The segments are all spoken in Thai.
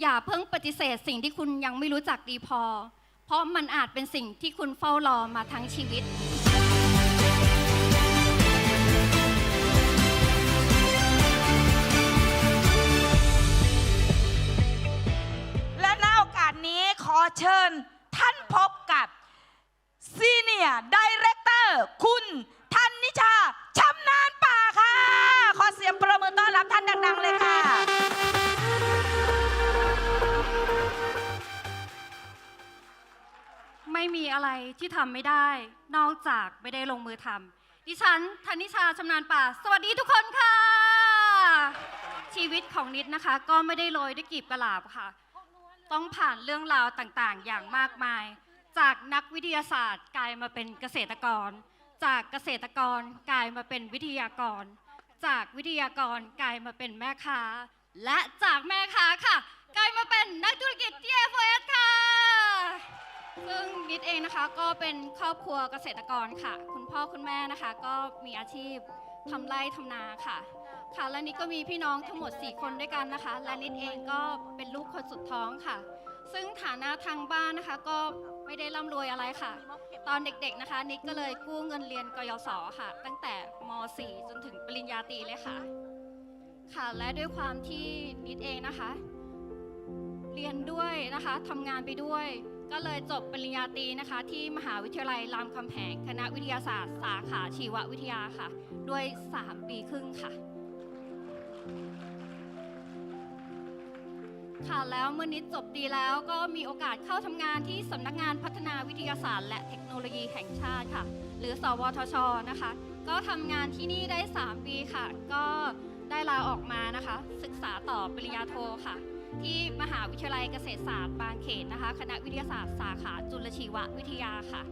อย่าเพิ่งปฏิเสธสิ่งที่คุณยังไม่รู้จักดีพอ เพราะมันอาจเป็นสิ่งที่คุณเฝ้ารอมาทั้งชีวิต และณโอกาสนี้ขอเชิญท่านพบกับซีเนียร์ดีเรคเตอร์คุณทันนิชาชำนาญป่าค่ะ ขอเสียงประมือต้อนรับท่านดัง ๆ เลยค่ะ ไม่มีอะไรที่ทำไม่ได้ นอกจากไม่ได้ลงมือทำดิฉันธนิชาชำนาญป่า สวัสดีทุกคนค่ะ ชีวิตของนิดนะคะ ก็ไม่ได้โรยด้วยกีบกระลาบค่ะ ต้องผ่านเรื่องราวต่างๆ อย่างมากมาย จากนักวิทยาศาสตร์กลายมาเป็นเกษตรกร จากเกษตรกรกลายมาเป็นวิทยากร จากวิทยากรกลายมาเป็นแม่ค้า และจากแม่ค้าค่ะ กลายมาเป็นนักธุรกิจ TFS ค่ะ ซึ่งนิดเองนะคะก็เป็นครอบครัวเกษตรกรค่ะ คุณพ่อคุณแม่นะคะ ก็มีอาชีพทำไร่ทำนาค่ะ ค่ะ และนิดก็มีพี่น้องทั้งหมด 4 คนด้วยกันนะคะ และนิดเองก็เป็นลูกคนสุดท้องค่ะ ซึ่งฐานะทางบ้านนะคะ ก็ไม่ได้ร่ำรวยอะไรค่ะ ตอนเด็กๆนะคะ นิดก็เลยกู้เงินเรียนกยศค่ะ ตั้งแต่ม .4 จนถึงปริญญาตรีเลยค่ะ ค่ะ และด้วยความที่นิดเองนะคะ เรียนด้วยนะคะทำงานไปด้วย ก็เลยจบปริญญาตรีนะคะ ที่มหาวิทยาลัยรามคำแหงคณะวิทยาศาสตร์ สาขาชีววิทยาค่ะ ด้วย 3 ปีครึ่งค่ะ ค่ะแล้วเมื่อนิดจบดีแล้วก็มีโอกาสเข้าทำงานที่สำนักงานพัฒนาวิทยาศาสตร์ และเทคโนโลยีแห่งชาติค่ะ หรือ สวทช นะคะ ก็ทำงานที่นี่ได้ 3 ปีค่ะ ก็ได้ลาออกมานะคะ ศึกษาต่อปริญญาโทค่ะ ที่มหาวิทยาลัยเกษตรศาสตร์บางเขนนะคะ คณะวิทยาศาสตร์สาขาจุลชีววิทยาค่ะ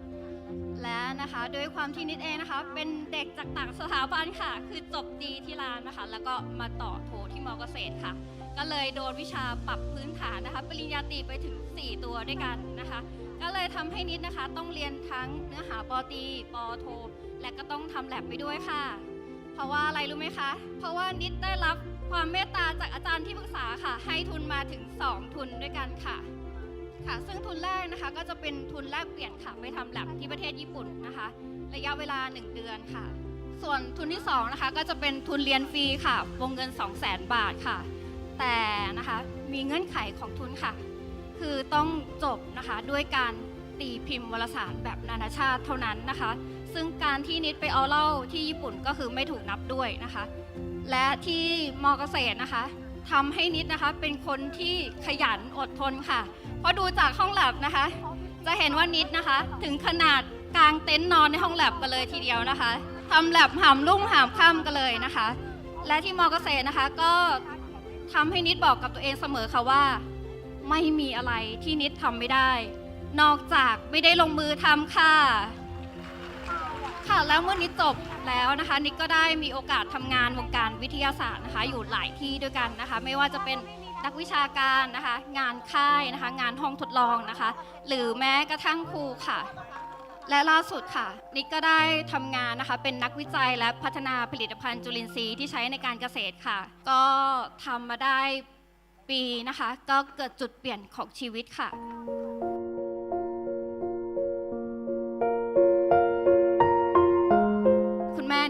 และนะคะด้วยความที่นิดเองนะคะ เป็นเด็กจากต่างสถาบันค่ะ คือจบดีที่รามนะคะ แล้วก็มาต่อโทที่มอเกษตรค่ะ ก็เลยโดนวิชาปรับพื้นฐานนะคะ ปริญญาตรีไปถึง 4 ตัวด้วยกันนะคะ ก็เลยทำให้นิดนะคะ ต้องเรียนทั้งเนื้อหาปอตีปอโท และก็ต้องทำแลบไปด้วยค่ะ เพราะว่าอะไรรู้ไหมคะ เพราะว่านิดได้รับ ความเมตตาจากอาจารย์ที่ปรึกษาค่ะ ให้ทุนมาถึง 2 ทุนด้วยกันค่ะ ค่ะ ซึ่งทุนแรกนะคะก็จะเป็นทุนแลกเปลี่ยนค่ะ ไปทำแลบที่ประเทศญี่ปุ่นนะคะ ระยะเวลา 1 เดือนค่ะ ส่วนทุนที่2นะคะก็จะเป็นทุนเรียนฟรีค่ะ วงเงิน 2 0 0 0 0 0บาทค่ะ แต่นะคะมีเงื่อนไขของทุนค่ะ คือต้องจบนะคะด้วยการตีพิมพ์วารสารแบบนานาชาติเท่านั้นนะคะ ซึ่งการที่นิดไปเอาเล่าที่ญี่ปุ่นก็คือไม่ถูกนับด้วยนะคะ และที่มอเกษตรนะคะทำให้นิดนะคะเป็นคนที่ขยันอดทนค่ะ เพราะดูจากห้องแลบนะคะ จะเห็นว่านิดนะคะ ถึงขนาดกางเต็นท์นอนในห้องแลบกันเลยทีเดียวนะคะทำแลบหามรุ่งหามค่ำกันเลยนะคะ และที่มอเกษตรนะคะก็ทำให้นิดบอกกับตัวเองเสมอค่ะว่า ไม่มีอะไรที่นิดทำไม่ได้ นอกจากไม่ได้ลงมือทำค่ะ ค่ะแล้วเมื่อนิดจบแล้วนะคะนิดก็ได้มีโอกาสทำงานวงการวิทยาศาสตร์นะคะ อยู่หลายที่ด้วยกันนะคะ ไม่ว่าจะเป็นนักวิชาการนะคะ งานค่ายนะคะ งานห้องทดลองนะคะ หรือแม้กระทั่งครูค่ะ และล่าสุดค่ะนิดก็ได้ทำงานนะคะ เป็นนักวิจัยและพัฒนาผลิตภัณฑ์จุลินทรีย์ที่ใช้ในการเกษตรค่ะ ก็ทำมาได้ปีนะคะ ก็เกิดจุดเปลี่ยนของชีวิตค่ะ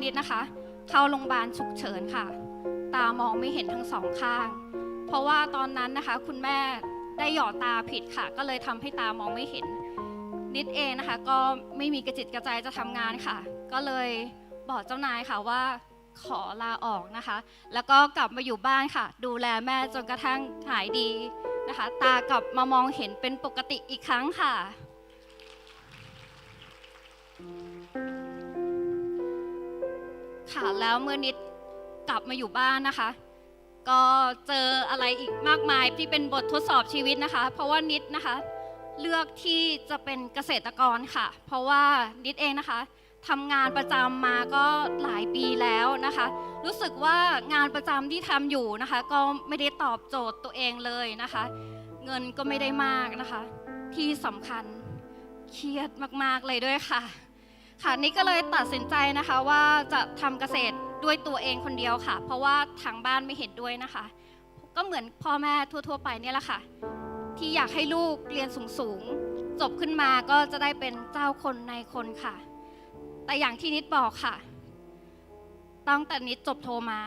คุณแม่นิดนะคะ เข้าโรงพยาบาลฉุกเฉินค่ะ ตามองไม่เห็นทั้งสองข้าง เพราะว่าตอนนั้นนะคะ คุณแม่ได้หยอดตาผิดค่ะ ก็เลยทำให้ตามองไม่เห็น นิดเองนะคะ ก็ไม่มีกระจิตกระใจจะทำงานค่ะ ก็เลยบอกเจ้านายค่ะว่าขอลาออกนะคะ แล้วก็กลับมาอยู่บ้านค่ะ ดูแลแม่จนกระทั่งหายดีนะคะ ตากลับมามองเห็นเป็นปกติอีกครั้งค่ะ ค่ะ แล้วเมื่อนิดกลับมาอยู่บ้านนะคะ ก็เจออะไรอีกมากมายที่เป็นบททดสอบชีวิตนะคะ เพราะว่านิดนะคะ เลือกที่จะเป็นเกษตรกรค่ะ เพราะว่านิดเองนะคะทำงานประจำมาก็หลายปีแล้วนะคะ รู้สึกว่างานประจำที่ทำอยู่นะคะ ก็ไม่ได้ตอบโจทย์ตัวเองเลยนะคะ เงินก็ไม่ได้มากนะคะ ที่สำคัญเครียดมากๆเลยด้วยค่ะ ค่ะนี่ก็เลยตัดสินใจนะคะว่าจะทำเกษตรด้วยตัวเองคนเดียวค่ะ เพราะว่าทางบ้านไม่เห็นด้วยนะคะ ก็เหมือนพ่อแม่ทั่ว ๆ ไปเนี่ยแหละค่ะ ที่อยากให้ลูกเรียนสูงๆจบขึ้นมาก็จะได้เป็นเจ้าคนในคนค่ะ แต่อย่างที่นิดบอกค่ะตั้งแต่นิดจบโทรมา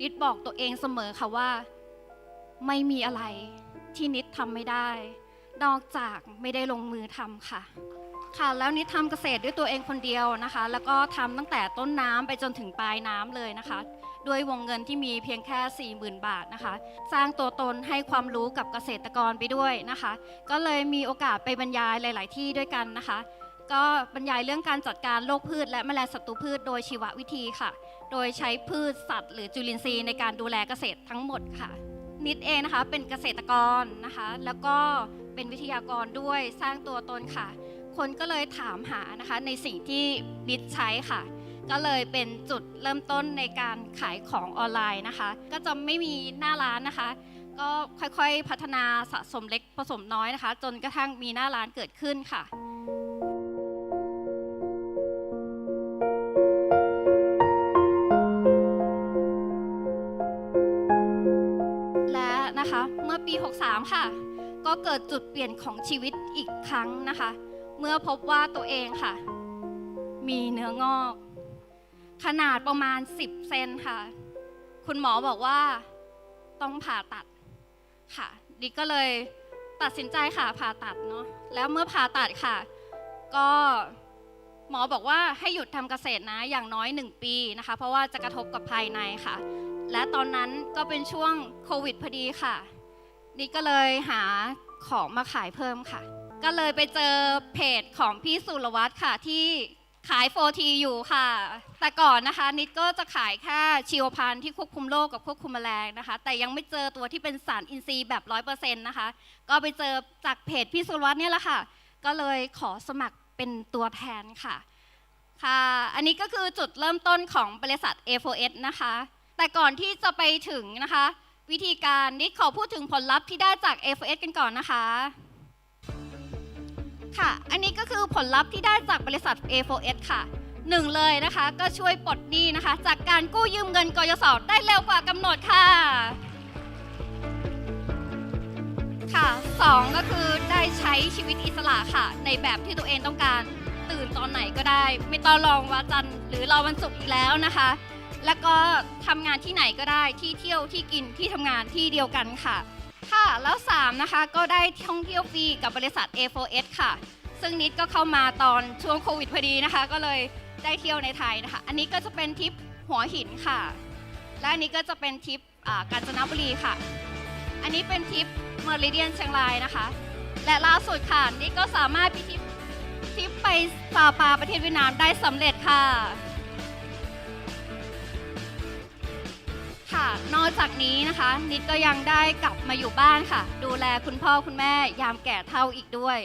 นิดบอกตัวเองเสมอค่ะว่า ไม่มีอะไรที่นิดทำไม่ได้ นอกจากไม่ได้ลงมือทำค่ะ ค่ะแล้วนิดทำเกษตรด้วยตัวเองคนเดียวนะคะ แล้วก็ทำตั้งแต่ต้นน้ำไปจนถึงปลายน้ำเลยนะคะ ด้วยวงเงินที่มีเพียงแค่ 40,000 บาทนะคะ สร้างตัวตนให้ความรู้กับเกษตรกรไปด้วยนะคะ ก็เลยมีโอกาสไปบรรยายหลาย ๆ ที่ด้วยกันนะคะ ก็บรรยายเรื่องการจัดการโรคพืช และแมลงศัตรูพืชโดยชีววิธีค่ะ โดยใช้พืชสัตว์ หรือจุลินทรีย์ในการดูแลเกษตรทั้งหมดค่ะ นิดเองนะคะเป็นเกษตรกรนะคะ แล้วก็เป็นวิทยากรด้วยสร้างตัวตนค่ะ คนก็เลยถามหานะคะในสิ่งที่นิดใช้ค่ะ ก็เลยเป็นจุดเริ่มต้นในการขายของออนไลน์นะคะ ก็จะไม่มีหน้าร้านนะคะ ก็ค่อยๆพัฒนาสะสมเล็กผสมน้อยนะคะ จนกระทั่งมีหน้าร้านเกิดขึ้นค่ะและนะคะเมื่อปี 63 ค่ะ ก็เกิดจุดเปลี่ยนของชีวิตอีกครั้งนะคะ เมื่อพบว่าตัวเองค่ะ มีเนื้องอก ขนาดประมาณ 10 เซนค่ะ คุณหมอบอกว่าต้องผ่าตัดค่ะ ดิก็เลยตัดสินใจค่ะผ่าตัดเนาะแล้วเมื่อผ่าตัดค่ะ ก็หมอบอกว่าให้หยุดทำเกษตรนะอย่างน้อย 1 ปีนะคะ เพราะว่าจะกระทบกับภายในค่ะ และตอนนั้นก็เป็นช่วงโควิดพอดีค่ะ นี่ก็เลยหาของมาขายเพิ่มค่ะ ก็เลยไปเจอเพจของพี่สุรวัตรค่ะที่ขายโฟทีอยู่ค่ะ แต่ก่อนนะคะ นิดก็จะขายแค่ชีวพันธุ์ที่ควบคุมโรคกับควบคุมแมลงนะคะ แต่ยังไม่เจอตัวที่เป็นสารอินทรีย์แบบร้อยเปอร์เซ็นต์นะคะ ก็ไปเจอจากเพจพี่สุรวัตรเนี่ยแหละค่ะ ก็เลยขอสมัครเป็นตัวแทนค่ะค่ะ อันนี้ก็คือจุดเริ่มต้นของบริษัท A4S นะคะ แต่ก่อนที่จะไปถึงนะคะ วิธีการนิดขอพูดถึงผลลัพธ์ที่ได้จาก A4S กันก่อนนะคะ ค่ะ อันนี้ก็คือผลลัพธ์ที่ได้จากบริษัท A4S ค่ะหนึ่งเลยนะคะก็ช่วยปลดหนี้นะคะ จากการกู้ยืมเงินกยศได้เร็วกว่ากำหนดค่ะ ค่ะสองก็คือได้ใช้ชีวิตอิสระค่ะ ในแบบที่ตัวเองต้องการ ตื่นตอนไหนก็ได้ ไม่ต้องรองวันจันทร์หรือรอวันศุกร์อีกแล้วนะคะ แล้วก็ทำงานที่ไหนก็ได้ที่เที่ยวที่กินที่ทำงานที่เดียวกันค่ะ ค่ะ แล้ว 3 นะคะ ก็ได้ท่องเที่ยวฟรีกับบริษัท A4S ค่ะ ซึ่งนิดก็เข้ามาตอนช่วงโควิดพอดีนะคะ ก็เลยได้เที่ยวในไทยนะคะ อันนี้ก็จะเป็นทริปหัวหินค่ะ และอันนี้ก็จะเป็นทริปกาญจนบุรีค่ะ อันนี้เป็นทริปเมอริเดียนเชียงรายนะคะ และล่าสุดค่ะนิดก็สามารถไปทริปทริปไปซาปาประเทศเวียดนามได้สำเร็จค่ะ ค่ะ นอกจากนี้นะคะ นิดก็ยังได้กลับมาอยู่บ้านค่ะ ดูแลคุณพ่อคุณแม่ยามแก่เท่าอีกด้วย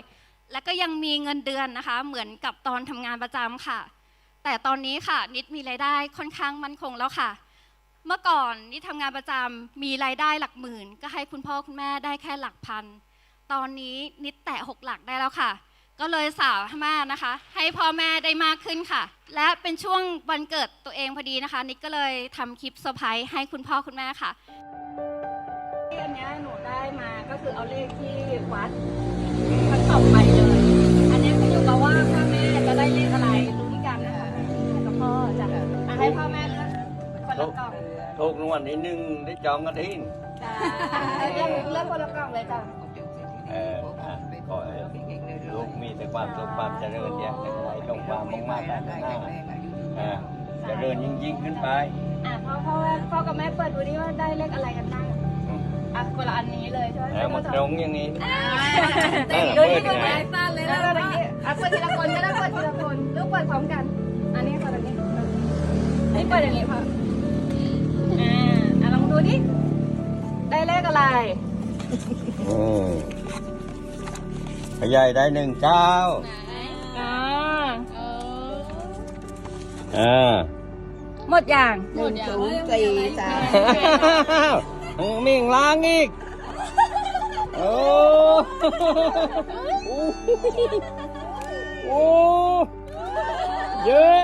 และก็ยังมีเงินเดือนนะคะ เหมือนกับตอนทำงานประจำค่ะ แต่ตอนนี้ค่ะ นิดมีรายได้ค่อนข้างมั่นคงแล้วค่ะ เมื่อก่อนนิดทำงานประจำมีรายได้หลักหมื่น ก็ให้คุณพ่อคุณแม่ได้แค่หลักพัน ตอนนี้นิดแตะหกหลักได้แล้วค่ะ ก็เลยสาวมากนะคะ ให้พ่อแม่ได้มากขึ้นค่ะ และเป็นช่วงวันเกิดตัวเองพอดีนะคะ นิดก็เลยทำคลิปเซอร์ไพรส์ให้คุณพ่อคุณแม่ค่ะอันนี้หนูได้มาก็คือเอาเลขที่วัดทั้งสองใบเลย อันนี้ขึ้นอยู่กับว่าพ่อแม่จะได้เลขอะไรรู้กันนะคะแม่กับพ่อจะอะให้พ่อแม่เลือกคนละกล่องถูกรางวัลที่หนึ่งได้จองกันทีจ้าเลือกเลือกคนละกล่องเลยจ้ะเออ อะขอให้ลูกมีแต่ความสุขความเจริญเนี่ยให้ตรงความมุ่งมั่นพัฒนาเออเจริญยิ่งยิ่งขึ้นไปอะพ่อพ่อพ่อกับแม่เปิดดูดิว่าได้เลขอะไรกันบ้างอืมอะคนละอันนี้เลยใช่ไหมแล้วมันตรงอย่างนี้เด็กดูนี่ก็ไม้สั้นเลยนะแล้วก็อย่างนี้อะเปิดทีละคนก็ได้เปิดทีละคนลูกเปิดพร้อมกัน อันนี้เปิดอันนี้นี่เปิดอย่างนี้พ่ออ่าอะลองดูดิได้เลขอะไรอืม ขยายได้หนึ่งเก้าอ่าอ่าหมดอย่างหนึ่งศูนย์สี่สามเออมีอีกล้างอีก โอ้โหโอ้เยอะ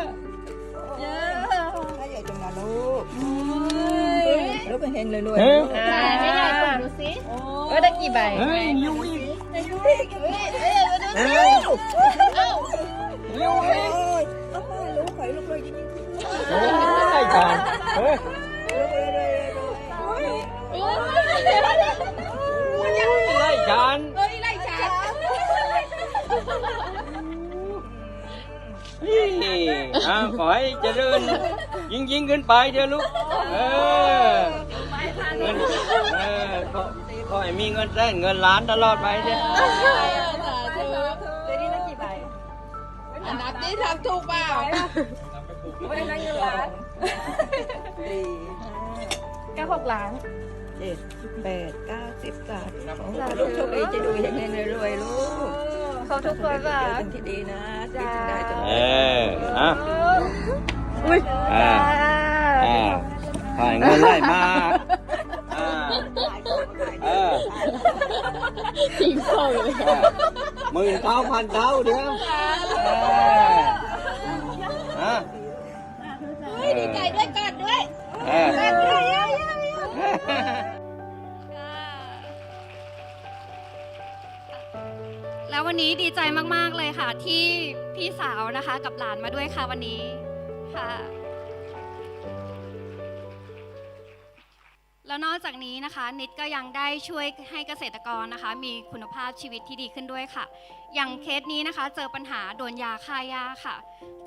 ถ้าใหญ่จังนะลูกลูกเป็นเฮงเลยรวยเฮ้ยอ่าไม่ใหญ่ตรงกี่ใบเฮ้ยอยู่อีกเฮ้ยเฮ้ยเฮ้ยเฮ้ยอยู่อีก เอาพ่อรู้ข่อยลูกเลยยิ่งโอ้ยได้การเฮ้ยไล่ฉันเฮ้ยไล่ฉันนี่อ่าขอให้เจริญยิ่งยิ่งขึ้นไปเถอะลูก เออเงินเออ ขอขอให้มีเงินแสนเงินล้านตลอดไปเถอสาธุเดี๋ยวนี้ได้กี่ใบอันดับนี้ทำถูกเปล่าไม่ได้เงินล้านสี่แค่หกล้านเจ็ดแปดเก้าสิบสามลูกโชคดีจะดูยังไงรวยลูกเขาทุกคนเจอะที่ดีนะที่จะได้จะเอออะอุ้ยอ่าอ่าขอให้เงินไหลมาอ่าเออ ทิ้งพ่อเลยหมื่นเก้าพันเท่าเดียวเอออะดีใจด้วยกันด้วยเออแล้ววันนี้ดีใจมาก ๆ เลยค่ะ ที่พี่สาวนะคะกับหลานมาด้วยค่ะวันนี้ค่ะ แล้วนอกจากนี้นะคะนิดก็ยังได้ช่วยให้เกษตรกรนะคะ มีคุณภาพชีวิตที่ดีขึ้นด้วยค่ะ อย่างเคสนี้นะคะ เจอปัญหาโดนยาฆ่าหญ้าค่ะ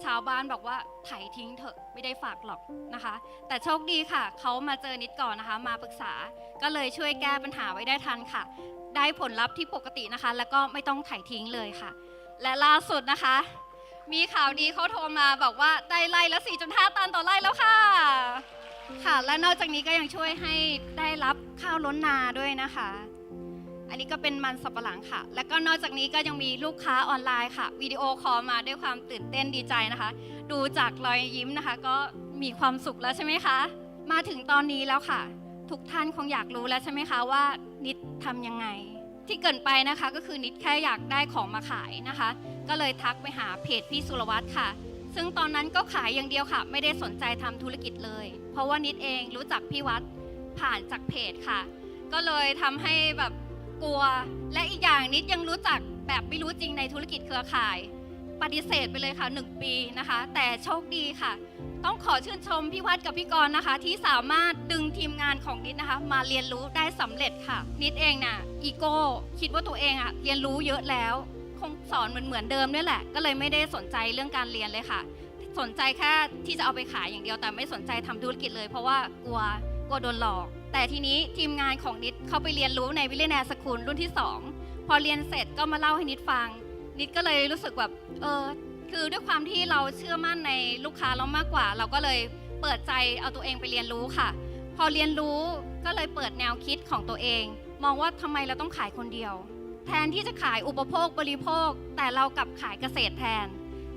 ชาวบ้านบอกว่าไถทิ้งเถอะไม่ได้ฝากหรอกนะคะ แต่โชคดีค่ะเขามาเจอนิดก่อนนะคะ มาปรึกษาก็เลยช่วยแก้ปัญหาไว้ได้ทันค่ะ ได้ผลลัพธ์ที่ปกตินะคะ แล้วก็ไม่ต้องไถทิ้งเลยค่ะ และล่าสุดนะคะ มีข่าวดีเขาโทรมาบอกว่าได้ไล่ละ4.5ตันต่อไร่แล้วค่ะ ค่ะ และนอกจากนี้ก็ยังช่วยให้ได้รับข้าวล้นนาด้วยนะคะ อันนี้ก็เป็นมันสับปะหลังค่ะ แล้วก็นอกจากนี้ก็ยังมีลูกค้าออนไลน์ค่ะวิดีโอคอลมาด้วยความตื่นเต้นดีใจนะคะ ดูจากรอยยิ้มนะคะ ก็มีความสุขแล้วใช่ไหมคะ มาถึงตอนนี้แล้วค่ะ ทุกท่านคงอยากรู้แล้วใช่ไหมคะว่านิดทำยังไง ที่เกินไปนะคะก็คือนิดแค่อยากได้ของมาขายนะคะ ก็เลยทักไปหาเพจพี่สุรวัตรค่ะ ซึ่งตอนนั้นก็ขายอย่างเดียวค่ะ ไม่ได้สนใจทำธุรกิจเลย เพราะว่านิดเองรู้จักพี่วัดผ่านจากเพจค่ะ ก็เลยทำให้แบบกลัว และอีกอย่างนิดยังรู้จักแบบไม่รู้จริงในธุรกิจเครือข่าย ปฏิเสธไปเลยค่ะหนึ่งปีนะคะ แต่โชคดีค่ะ ต้องขอชื่นชมพี่วัดกับพี่กรณ์นะคะ ที่สามารถดึงทีมงานของนิดนะคะ มาเรียนรู้ได้สำเร็จค่ะ นิดเองน่ะอีโก้คิดว่าตัวเองอะเรียนรู้เยอะแล้ว งสอนเหมือนเหมือนเดิมนี่แหละ ก็เลยไม่ได้สนใจเรื่องการเรียนเลยค่ะ สนใจแค่ที่จะเอาไปขายอย่างเดียว แต่ไม่สนใจทำธุรกิจเลย เพราะว่ากลัวกลัวโดนหลอก แต่ทีนี้ทีมงานของนิดเขาไปเรียนรู้ในวิลเลนแนสคูลรุ่นที่ 2 พอเรียนเสร็จก็มาเล่าให้นิดฟัง นิดก็เลยรู้สึกแบบเออคือด้วยความที่เราเชื่อมั่นในลูกค้าเรามากกว่า เราก็เลยเปิดใจเอาตัวเองไปเรียนรู้ค่ะ พอเรียนรู้ก็เลยเปิดแนวคิดของตัวเอง มองว่าทำไมเราต้องขายคนเดียว แทนที่จะขายอุปโภคบริโภค แต่เรากลับขายเกษตรแทน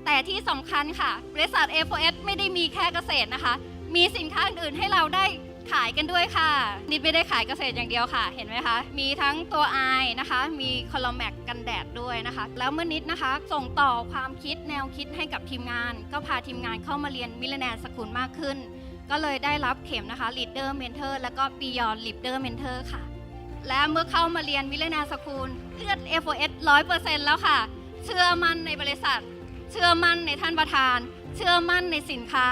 แต่ที่สำคัญค่ะ บริษัท A4S ไม่ได้มีแค่เกษตรนะคะ มีสินค้าอื่นๆให้เราได้ขายกันด้วยค่ะนิดไม่ได้ขายเกษตรอย่างเดียวค่ะ เห็นไหมคะ มีทั้งตัวไอนะคะ มีคอลแมกกันแดดด้วยนะคะ แล้วเมื่อนิดนะคะ ส่งต่อความคิดแนวคิดให้กับทีมงาน ก็พาทีมงานเข้ามาเรียนมิลเลนแนสกุลมากขึ้น ก็เลยได้รับเข็มนะคะ Leader Mentor แล้วก็ Beyond Leader Mentor ค่ะ และเมื่อเข้ามาเรียนวิเลนาสคูลเลือด F4S 100%แล้วค่ะ เชื่อมั่นในบริษัท เชื่อมั่นในท่านประธาน เชื่อมั่นในสินค้า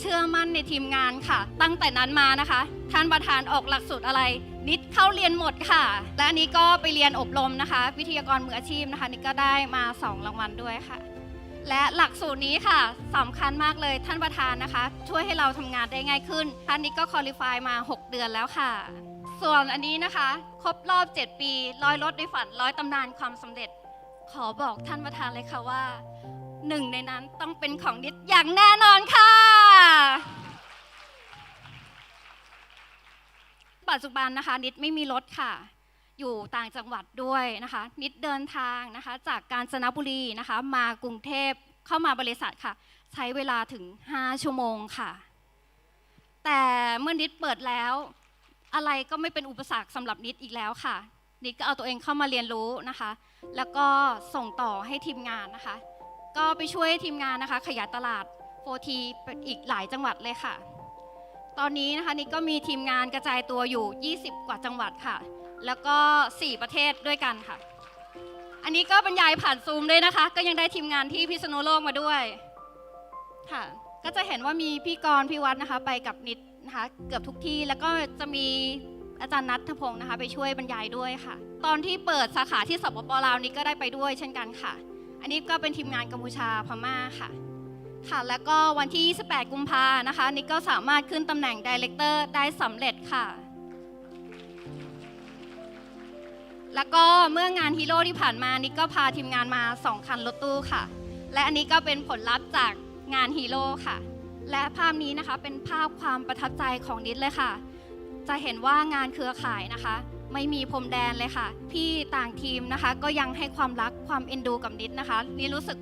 เชื่อมั่นในทีมงานค่ะ ตั้งแต่นั้นมานะคะ ท่านประธานออกหลักสูตรอะไร นิดเข้าเรียนหมดค่ะ และอันนี้ก็ไปเรียนอบรมนะคะ วิทยากรมืออาชีพนะคะนิดก็ได้มา 2 รางวัลด้วยค่ะ และหลักสูตรนี้ค่ะสำคัญมากเลยท่านประธานนะคะ ช่วยให้เราทำงานได้ง่ายขึ้นท่านนี้ก็คอลิฟายมา 6 เดือนแล้วค่ะ ส่วนอันนี้นะคะ ครบรอบ 7 ปีร้อยรถในฝันร้อยตำนานความสำเร็จ ขอบอกท่านประธานเลยค่ะว่าหนึ่งในนั้นต้องเป็นของนิดอย่างแน่นอนค่ะ ปัจจุบันนะคะ นิดไม่มีรถค่ะ อยู่ต่างจังหวัดด้วยนะคะ นิดเดินทางนะคะ จากกาญจนบุรีนะคะ มากรุงเทพเข้ามาบริษัทค่ะ ใช้เวลาถึง 5 ชั่วโมงค่ะ แต่เมื่อนิดเปิดแล้ว อะไรก็ไม่เป็นอุปสรรคสำหรับนิดอีกแล้วค่ะ นิดก็เอาตัวเองเข้ามาเรียนรู้นะคะ แล้วก็ส่งต่อให้ทีมงานนะคะ ก็ไปช่วยทีมงานนะคะ ขยายตลาดโฟทีอีกหลายจังหวัดเลยค่ะ ตอนนี้นะคะนิดก็มีทีมงานกระจายตัวอยู่ 20 กว่าจังหวัดค่ะ แล้วก็ 4 ประเทศด้วยกันค่ะ อันนี้ก็บรรยายผ่านซูมด้วยนะคะ ก็ยังได้ทีมงานที่พิษณุโลกมาด้วยค่ะ ก็จะเห็นว่ามีพี่กรณ์พี่วัดนะคะ ไปกับนิด นะคะเกือบทุกที่แล้วก็จะมีอาจารย์นัทพงศ์นะคะไปช่วยบรรยายด้วยค่ะ ตอนที่เปิดสาขาที่สปปลาวนี้ก็ได้ไปด้วยเช่นกันค่ะ อันนี้ก็เป็นทีมงานกัมพูชาพม่าค่ะค่ะ แล้วก็วันที่ 28 กุมภานะคะนิกก็สามารถขึ้นตำแหน่งดีเลกเตอร์ได้สำเร็จค่ะ แล้วก็เมื่องานฮีโร่ที่ผ่านมานิกก็พาทีมงานมา 2 คันรถตู้ค่ะ และอันนี้ก็เป็นผลลัพธ์จากงานฮีโร่ค่ะ และภาพนี้นะคะเป็นภาพความประทับใจของนิดเลยค่ะ จะเห็นว่างานเครือข่ายนะคะ ไม่มีพรมแดนเลยค่ะ พี่ต่างทีมนะคะ ก็ยังให้ความรักความเอ็นดูกับนิดนะคะนี่รู้สึก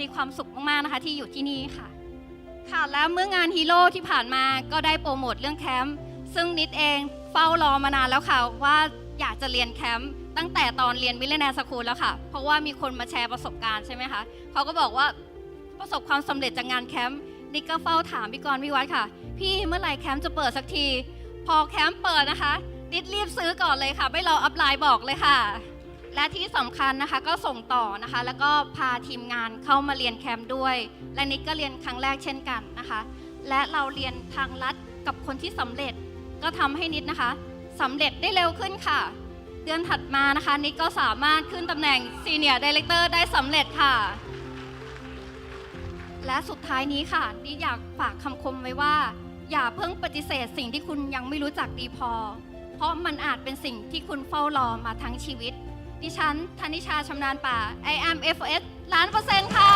มีความสุขมากๆนะคะที่อยู่ที่นี่ค่ะ ค่ะแล้วเมื่องานฮีโร่ที่ผ่านมาก็ได้โปรโมทเรื่องแคมป์ซึ่งนิดเองเฝ้ารอมานานแล้วค่ะว่าอยากจะเรียนแคมป์ตั้งแต่ตอนเรียนวิลเลนแนสคูลแล้วค่ะ เพราะว่ามีคนมาแชร์ประสบการณ์ใช่ไหมคะเขาก็บอกว่าประสบความสำเร็จจากงานแคมป์ นิกก็เฝ้าถามพี่กรณ์พี่วัดค่ะ พี่เมื่อไหร่แคมป์จะเปิดสักที พอแคมป์เปิดนะคะนิดรีบซื้อก่อนเลยค่ะ ไม่รออัพไลน์บอกเลยค่ะ และที่สำคัญนะคะก็ส่งต่อนะคะ แล้วก็พาทีมงานเข้ามาเรียนแคมป์ด้วย และนิดก็เรียนครั้งแรกเช่นกันนะคะ และเราเรียนทางลัดกับคนที่สำเร็จ ก็ทำให้นิดนะคะสำเร็จได้เร็วขึ้นค่ะ เดือนถัดมานะคะนิดก็สามารถขึ้นตำแหน่ง Senior Director ได้สำเร็จค่ะ และสุดท้ายนี้ค่ะนิดอยากฝากคำคมไว้ว่า อย่าเพิ่งปฏิเสธสิ่งที่คุณยังไม่รู้จักดีพอ เพราะมันอาจเป็นสิ่งที่คุณเฝ้ารอมาทั้งชีวิต ดิฉันธนิชาชำนาญป่า I am FS ล้านเปอร์เซ็นต์ค่ะ